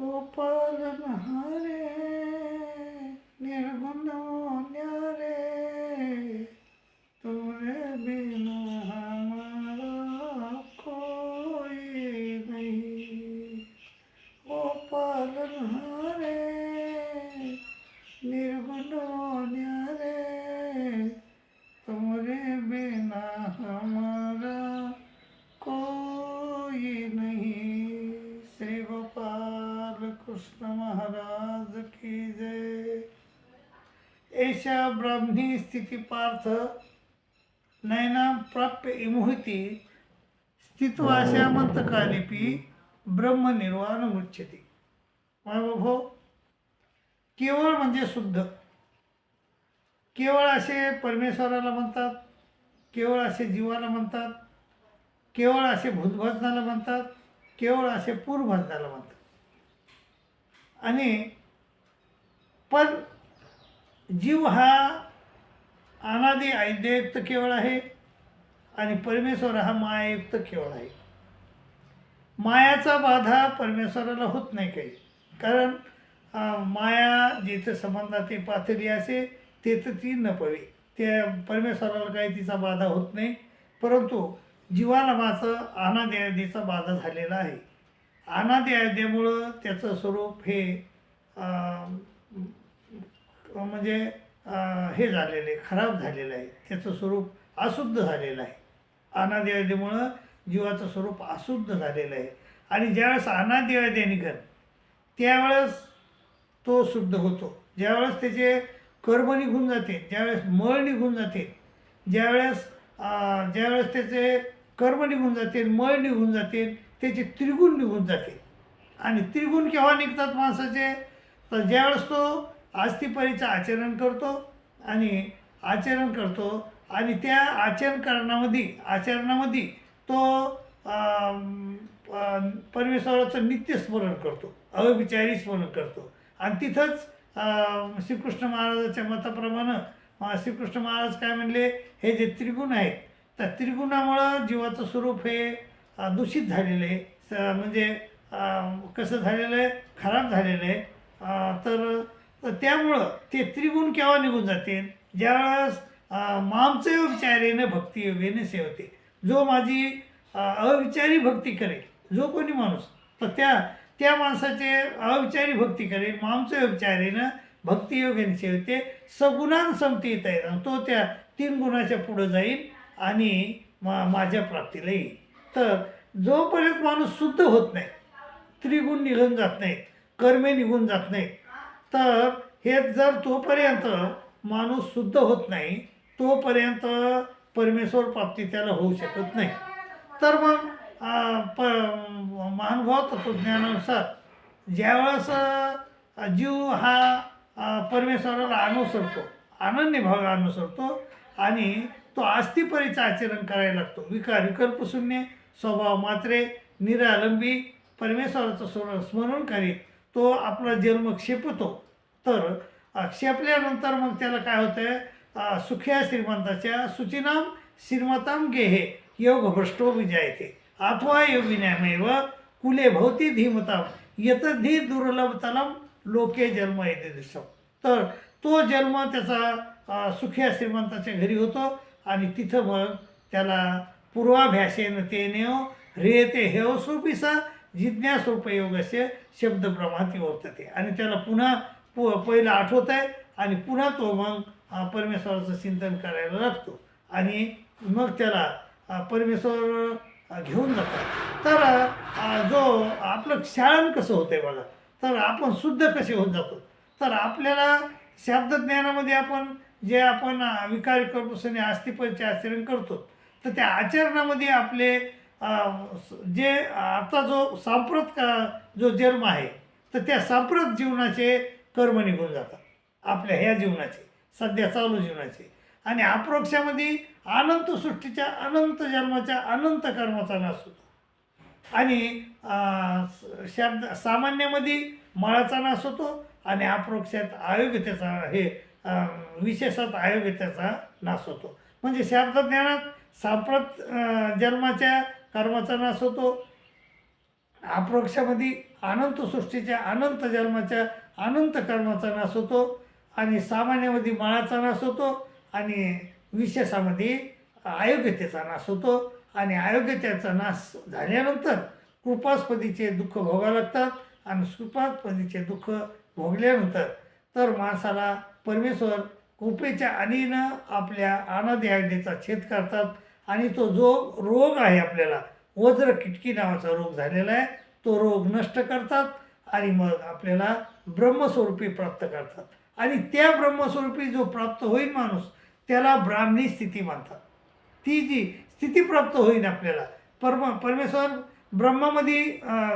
ഗോപാലമഹാരേ നിർഗുണോ एषा ब्राह्मी स्थिती पार्थ नयना प्राप्य इमुहती स्थित्वाशामंतकालिपी ब्रह्मनिर्वाण मुच्यते। भाऊ केवळ म्हणजे शुद्ध. केवळ असे परमेश्वराला म्हणतात केवळ असे जीवाला म्हणतात केवळ असे भूतभजनाला म्हणतात केवळ असे पूर्वभजनाला म्हणतात. आणि पण जीव हा अनादी ऐद्ययुक्त केवळ आहे आणि परमेश्वर हा मायायुक्त केवळ आहे. मायाचा बाधा परमेश्वराला होत नाही काही. कारण माया जिथं संबंधाची पातळी असे ते तर ती न पवे त्या परमेश्वराला काही तिचा बाधा होत नाही. परंतु जीवाला मात्र अनादी अयोध्येचा बाधा झालेला आहे. अनादी अयोध्येमुळं त्याचं स्वरूप हे म्हणजे हे झालेलं आहे खराब झालेलं आहे. त्याचं स्वरूप अशुद्ध झालेलं आहे. अनादिवादीमुळं जीवाचं स्वरूप अशुद्ध झालेलं आहे. आणि ज्यावेळेस अनादी अयोध्ये निघत त्यावेळेस तो शुद्ध होतो. ज्यावेळेस त्याचे कर्म निघून जाते ज्यावेळेस मळ निघून जाते ज्यावेळेस ज्यावेळेस त्याचे कर्म निघून जाते मळ निघून जाते त्याचे त्रिगुण निघून जाते. आणि त्रिगुण केव्हा निघतात माणसाचे? तर ज्यावेळेस तो आस्तिपरीचं आचरण करतो आणि आचरण करतो. आणि त्या आचरणकरणामध्ये आचरणामध्ये तो अं, नित्य परमेश्वराचं नित्यस्मरण करतो. अविचारी स्मरण करतो. आणि तिथंच श्रीकृष्ण महाराजाच्या मताप्रमाणे श्रीकृष्ण महाराज काय म्हणले हे जे त्रिगुण आहेत त्या त्रिगुणामुळं जीवाचं स्वरूप हे दूषित झालेलं आहे. स- म्हणजे कसं झालेलं आहे? खराब झालेलं आहे. तर तर त्यामुळं ते त्रिगुण केव्हा निघून जाते? ज्यावेळेस मामचं मामचे विचारेनं भक्ती योगेने सेवते. जो माझी अविचारी भक्ती करेल जो कोणी माणूस तर त्या त्या माणसाचे अविचारी भक्ती करेल मामचे विचारेनं भक्तियोगेने सेवते. सगुणान समती येता येईल तो त्या तीन गुणाच्या पुढं जाईल आणि मा माझ्या प्राप्तीला येईल. तर जोपर्यंत माणूस शुद्ध होत नाही त्रिगुण निघून जात नाहीत कर्मे निघून जात नाहीत तर हे जर तोपर्यंत माणूस शुद्ध होत नाही तोपर्यंत परमेश्वर प्राप्ती त्याला होऊ शकत नाही. तर मग प महानुभाव तत्वज्ञानानुसार ज्यावेळेस जीव हा परमेश्वराला अनुसरतो अनन्य भाव अनुसरतो आणि तो आस्थिपरीचं आचरण करायला लागतो विकार विकल्पशून्य स्वभाव मात्रे निरालंबी परमेश्वराचं स्मरण स्मरण करीत तो आपला जन्म क्षेपतो तर क्षेपल्यानंतर मग त्याला काय होतं सुख्या श्रीमंताच्या सुचिनाम श्रीमताम गेहे योग भ्रष्टो विजायते. अथवा योगिन्यामेव कुले भवती धीमताम। यतधी दुर्लभतलम लोके जन्म येते दिसतो तर तो जन्म त्याचा सुख्या श्रीमंताच्या घरी होतो आणि तिथं मग त्याला पूर्वाभ्यासेन तेनेव रेते हेव स्वरूपीसा जिज्ञासोपयोगस्य शब्द प्रमाती वर्तते। आणि त्याला पुन्हा पु पहिलं आठवत आहे आणि पुन्हा तो मग परमेश्वराचं चिंतन करायला लागतो. आणि मग त्याला परमेश्वर घेऊन जातात. तर जो आपलं शाळण कसं होतं आहे बघा तर आपण शुद्ध कसे होत जातो? तर आपल्याला शब्दज्ञानामध्ये आपण जे आपण विकारी विकार कर्मसने आचरण करतो तर त्या आचरणामध्ये आपले जे आता जो सांप्रत का- जो जन्म आहे तर त्या सांप्रत जीवनाचे कर्म निघून जातात. आपल्या ह्या जीवनाचे सध्या चालू जीवनाचे. आणि अप्रोक्षामध्ये अनंत सृष्टीच्या अनंत जन्माच्या अनंत कर्माचा नाश होतो. आणि शब्द सामान्यामध्ये मळाचा नाश होतो आणि अप्रोक्षात आयोग्यतेचा हे विशेषात आयोग्यतेचा नाश होतो. म्हणजे शब्दज्ञानात सांप्रत जन्माच्या कर्माचा नाश होतो. अप्रोक्षामध्ये अनंत सृष्टीच्या अनंत जन्माच्या अनंत कर्माचा नाश होतो. आणि सामान्यामध्ये माळाचा नाश होतो. आणि विशेषामध्ये अयोग्यतेचा नाश होतो. आणि अयोग्यतेचा नाश झाल्यानंतर कृपास्पदीचे दुःख भोगावं लागतात. आणि कृपास्पदीचे दुःख भोगल्यानंतर तर माणसाला परमेश्वर कृपेच्या आणीनं आपल्या आनंद अयोध्येचा छेद करतात. आणि तो जो रोग आहे आपल्याला वज्र किटकी नावाचा रोग झालेला आहे तो रोग नष्ट करतात आणि मग आपल्याला ब्रह्मस्वरूपी प्राप्त करतात. आणि त्या ब्रह्मस्वरूपी जो प्राप्त होईल माणूस त्याला ब्राह्मणी स्थिती मानतात. ती जी स्थिती प्राप्त होईल आपल्याला परम परमेश्वर ब्रह्मामध्ये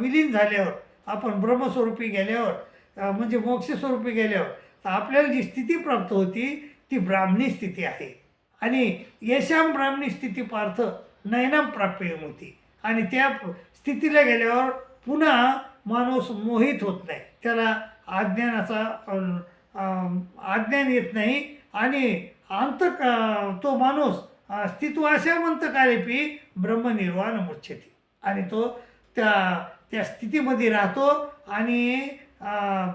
विलीन झाल्यावर आपण ब्रह्मस्वरूपी गेल्यावर म्हणजे मोक्षस्वरूपी गेल्यावर तर आपल्याला जी स्थिती प्राप्त होती ती ब्राह्मणी स्थिती आहे. आणि येशाम ब्राह्मणी स्थिती पार्थ नयनाम प्राप्य होती. आणि त्या स्थितीला गेल्यावर पुन्हा माणूस मोहित होत नाही. त्याला अज्ञानाचा अज्ञान येत नाही. आणि अंत तो माणूस अं, स्थित्वाशा कालेपी ब्रह्मनिर्वाण मुच्छती आणि तो त्या त्या स्थितीमध्ये राहतो आणि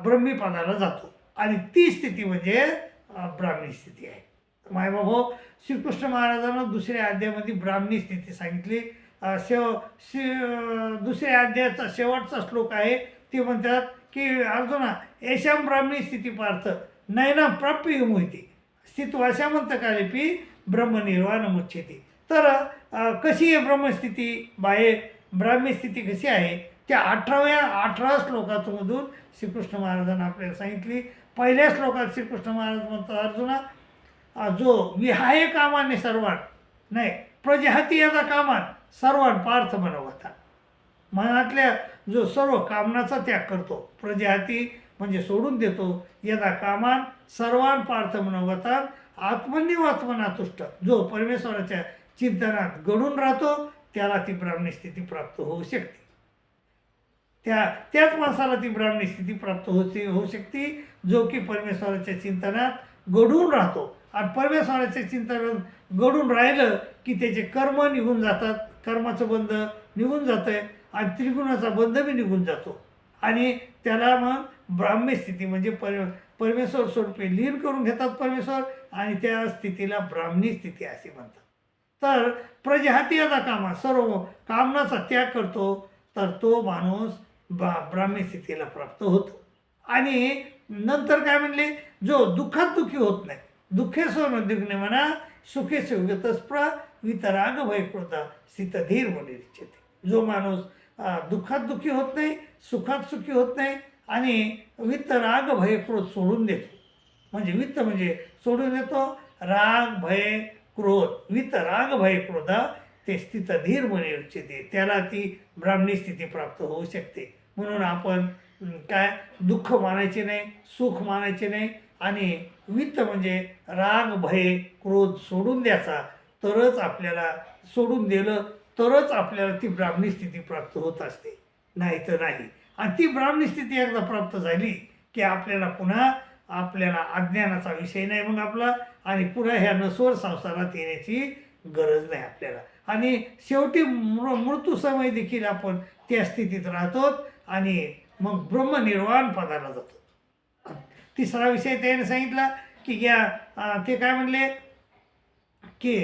ब्रह्मीपणाला जातो. आणि ती स्थिती म्हणजे ब्राह्मणी स्थिती आहे. मायबाभाऊ श्रीकृष्ण महाराजांना दुसऱ्या अध्यायामध्ये ब्राह्मणी स्थिती सांगितली. शेव शि दुसऱ्या अध्यायाचा शेवटचा श्लोक आहे ते म्हणतात की अर्जुना येशाम ब्राह्मणी स्थिती पार्थ नयना प्राप्य मोहिती स्थित्वाशामंत कालेपी ब्रह्मनिर्वाण मुच्छेती तर कशी आहे ब्रह्मस्थिती? बाहेर ब्राह्मी स्थिती कशी आहे? त्या अठराव्या अठरा श्लोकातमधून श्रीकृष्ण महाराजांना आपल्याला सांगितली. पहिल्या श्लोकात श्रीकृष्ण महाराज म्हणतात अर्जुना जो विहाय कामाने सर्वान नाही प्रजहतीयाचा कामान सर्वान पार्थ बनवता मनातल्या जो सर्व कामनाचा त्याग करतो प्रजहती म्हणजे सोडून देतो यदा कामान सर्वान पार्थ मनोगतात आत्मन्यू आत्मनातुष्ट जो परमेश्वराच्या चिंतनात घडून राहतो त्याला ती ब्राह्मणी स्थिती प्राप्त होऊ शकते. त्या त्याच माणसाला ती ब्राह्मणी स्थिती प्राप्त होते होऊ शकते जो की परमेश्वराच्या चिंतनात घडून राहतो. आणि परमेश्वराच्या चिंतन घडून राहिलं की त्याचे कर्म निघून जातात. कर्माचं बंध निघून जातं आहे आणि त्रिगुणाचा बंध बी निघून जातो. आणि त्याला मग ब्राह्म्य स्थिती म्हणजे पर परमेश्वर स्वरूपी लीन करून घेतात परमेश्वर आणि त्या स्थितीला ब्राह्मणी स्थिती असे म्हणतात. तर प्रजाती याचा कामा सर्व कामनाचा त्याग करतो तर तो माणूस बा ब्राह्मी स्थितीला प्राप्त होतो. आणि नंतर काय म्हणले? जो दुःखात दुःखी होत नाही. दुःखे दुःखने म्हणा सुखे सुगतस्प्र वितराग भयकृता स्थित धीर इच्छिते. जो माणूस दुःखात दुःखी होत नाही सुखात सुखी होत नाही आणि वित्त राग भय क्रोध सोडून देतो. म्हणजे वित्त म्हणजे सोडून देतो राग भय क्रोध वित्त राग भय क्रोध ते स्थित धीर म्हणे त्याला ती ब्राह्मणी स्थिती प्राप्त होऊ शकते. म्हणून आपण काय दुःख मानायचे नाही सुख मानायचे नाही आणि वित्त म्हणजे राग भय क्रोध सोडून द्यायचा. तरच आपल्याला सोडून दिलं तरच आपल्याला ती ब्राह्मणी स्थिती प्राप्त होत असते. नाही तर नाही. आणि ती ब्राह्मणी स्थिती एकदा प्राप्त झाली की आपल्याला पुन्हा आपल्याला अज्ञानाचा विषय नाही मग आपला आणि पुन्हा ह्या नसवर संसारात येण्याची गरज नाही आपल्याला. आणि शेवटी मृ मृत्यू समय देखील आपण त्या स्थितीत राहतो आणि मग ब्रह्मनिर्वाण पदाला जातो. तिसरा विषय त्याने सांगितला की या ते काय म्हणले? की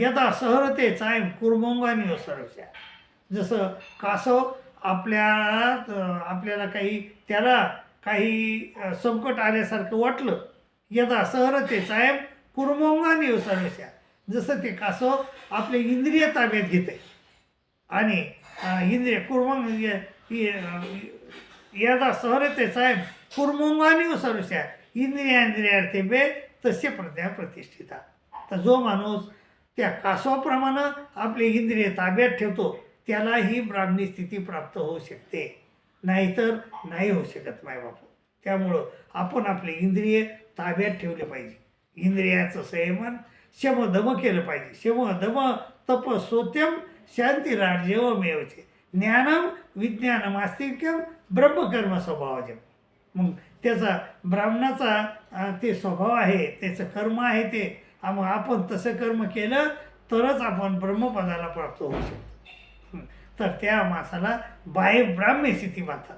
यदा सहरते चायम कुर्मंगानी सरक्षा जसं कासव आपल्या आपल्याला काही त्याला काही संकट आल्यासारखं वाटलं यदा सहरते चायम कुर्मंगानी सरक्षा जसं ते कासव आपले इंद्रिय ताब्यात घेते. आणि इंद्रिय कुर्मंग यदा सहरते साहेब कुर्मंगानी सरस्या इंद्रियांद्रियार्थे बे तसे प्रज्ञा प्रतिष्ठिता. तर जो माणूस त्या कासवाप्रमाणे आपले इंद्रिय ताब्यात ठेवतो त्याला ही ब्राह्मणी स्थिती प्राप्त होऊ शकते. नाहीतर नाही होऊ शकत मायबापू त्यामुळं आपण आपले इंद्रिय ताब्यात ठेवले पाहिजे. इंद्रियाचं संयमन शम दम केलं पाहिजे. शम दम तप सोत्यम शांती मेवचे ज्ञानम विज्ञानम आस्तिक्यम ब्रह्मकर्म स्वभावजम मग त्याचा ब्राह्मणाचा ते स्वभाव आहे त्याचं कर्म आहे ते मग आपण तसं कर्म केलं तरच आपण ब्रह्मपदाला प्राप्त होऊ शकतो. तर त्या माणसाला बाह्य ब्राह्म्य स्थिती म्हणतात.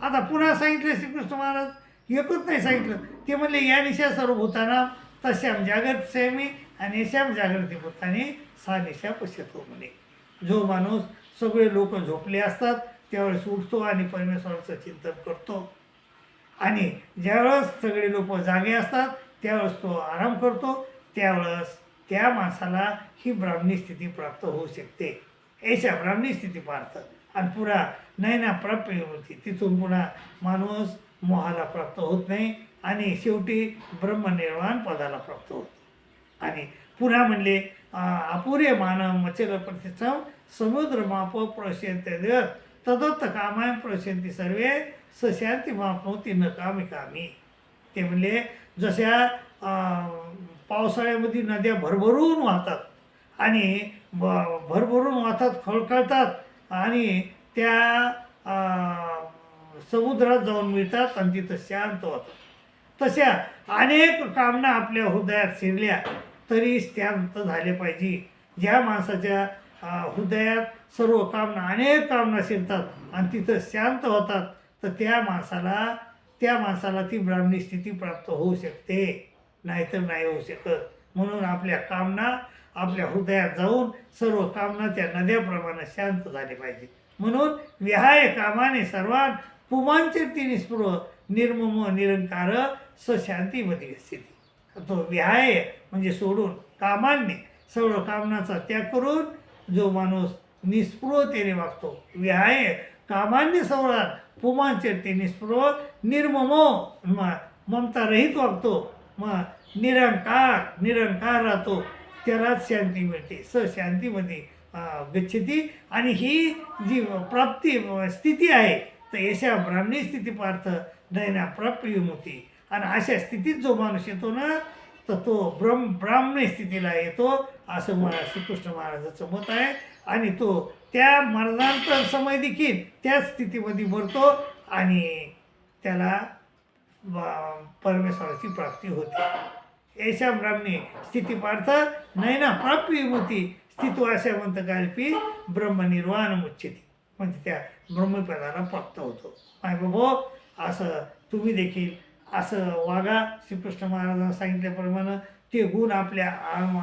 आता पुन्हा सांगितलं श्रीकृष्ण महाराज एकच नाही सांगितलं. ते म्हणले या निशा सर्व भूताना तश्याम जागृत सेमी आणि यशाम जागृती भूताने सा निशा पश्यतो म्हणे. जो माणूस सगळे लोक झोपले असतात त्यावेळेस उठतो आणि परमेश्वराचं चिंतन करतो. आणि ज्यावेळेस सगळे लोक जागे असतात त्यावेळेस तो आराम करतो त्यावेळेस त्या माणसाला ही ब्राह्मणी स्थिती प्राप्त होऊ शकते. याच्या ब्राह्मणी स्थिती पार्थ. आणि पुरा नैना प्राप्य होती. तिथून पुन्हा माणूस मोहाला प्राप्त होत नाही आणि शेवटी ब्रह्मनिर्वाण पदाला प्राप्त होतो. आणि पुन्हा म्हणले अपुरे मानव मचल प्रतिष्ठम समुद्र माप प्रशयंत तदत्त कामाय प्रशयंती सर्वे सशांती मापवती न कामी कामी। ते म्हणले जशा पावसाळ्यामध्ये नद्या भरभरून वाहतात आणि ब भरभरून वाहतात खळखळतात आणि त्या समुद्रात जाऊन मिळतात आणि तिथं शांत होतात. तशा अनेक कामना आपल्या हृदयात शिरल्या तरी शांत झाले पाहिजे. ज्या माणसाच्या हृदयात सर्व कामना अनेक कामना शिरतात आणि तिथं शांत होतात तर त्या माणसाला त्या माणसाला ती ब्राह्मणी स्थिती प्राप्त होऊ शकते नाहीतर नाही होऊ शकत. म्हणून आपल्या कामना आपल्या हृदयात जाऊन सर्व कामना त्या नद्याप्रमाणे शांत झाले पाहिजे. म्हणून विहाय कामाने सर्वात पुमांचरती निस्पृह निर्मम निरंकार सशांतीमध्ये स्थिती. तो विहाय म्हणजे सोडून कामांनी सर्व कामनाचा त्याग करून जो माणूस निस्पृहतेने वागतो. विहाय कामान्य सर्वात पुमांचरती निस्पृह निर्ममो म ममता रहित वागतो. मग निरंकार निरंकार राहतो त्यालाच शांती मिळते. स शांतीमध्ये गच्छती. आणि ही जी प्राप्ती स्थिती आहे तर यशा ब्राह्मणी स्थिती पार्थ नयना प्राप्य होती. आणि अशा स्थितीत जो माणूस येतो ना तर तो ब्रह्म ब्राह्मणी स्थितीला येतो असं मला श्रीकृष्ण महाराजाचं मत आहे. आणि तो त्या मरणांतर समय देखील त्याच स्थितीमध्ये मरतो आणि त्याला परमेश्वराची प्राप्ती होते. ऐशा ब्राह्मणी स्थिती पार्थ नैना प्राप्ती होती स्थितो अशा म्हणत काल्पी ब्रह्मनिर्वाण मुच्छती म्हणजे त्या ब्रह्मपदाला प्राप्त होतो. माय बाबो असं तुम्ही देखील असं वागा. श्रीकृष्ण महाराजांना सांगितल्याप्रमाणे ते गुण आपल्या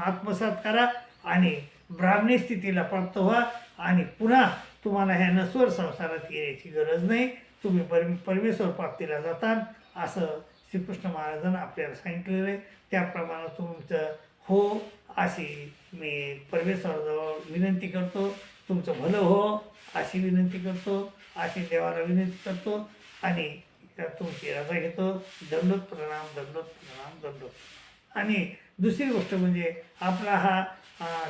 आत्मसात करा आणि ब्राह्मणी स्थितीला प्राप्त व्हा. आणि पुन्हा तुम्हाला ह्या नस्वर संसारात येण्याची गरज नाही. तुम्ही परम परमेश्वर प्राप्तीला जातात असं श्रीकृष्ण महाराजांना आपल्याला सांगितलेलं आहे. त्याप्रमाणे तुमचं हो अशी मी परमेश्वराजवळ विनंती करतो. तुमचं भलं हो अशी विनंती करतो. अशी देवाला विनंती करतो. आणि तुमची रजा घेतो. दंडोत प्रणाम दंडोत प्रणाम दंडोत. आणि दुसरी गोष्ट म्हणजे आपला हा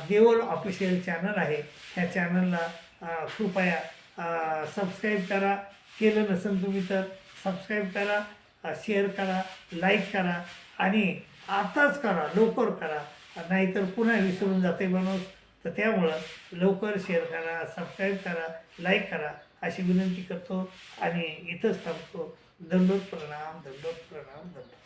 देवल ऑफिशियल चॅनल आहे. ह्या चॅनलला कृपया सबस्क्राईब करा. केलं नसेल तुम्ही तर सबस्क्राईब करा शेअर करा लाईक करा आणि आताच करा लवकर करा. नाहीतर पुन्हा विसरून जाते माणूस. तर त्यामुळं लवकर शेअर करा सबस्क्राईब करा लाईक करा अशी विनंती करतो आणि इथंच थांबतो. दंडोत प्रणाम दंडोत प्रणाम दंडोत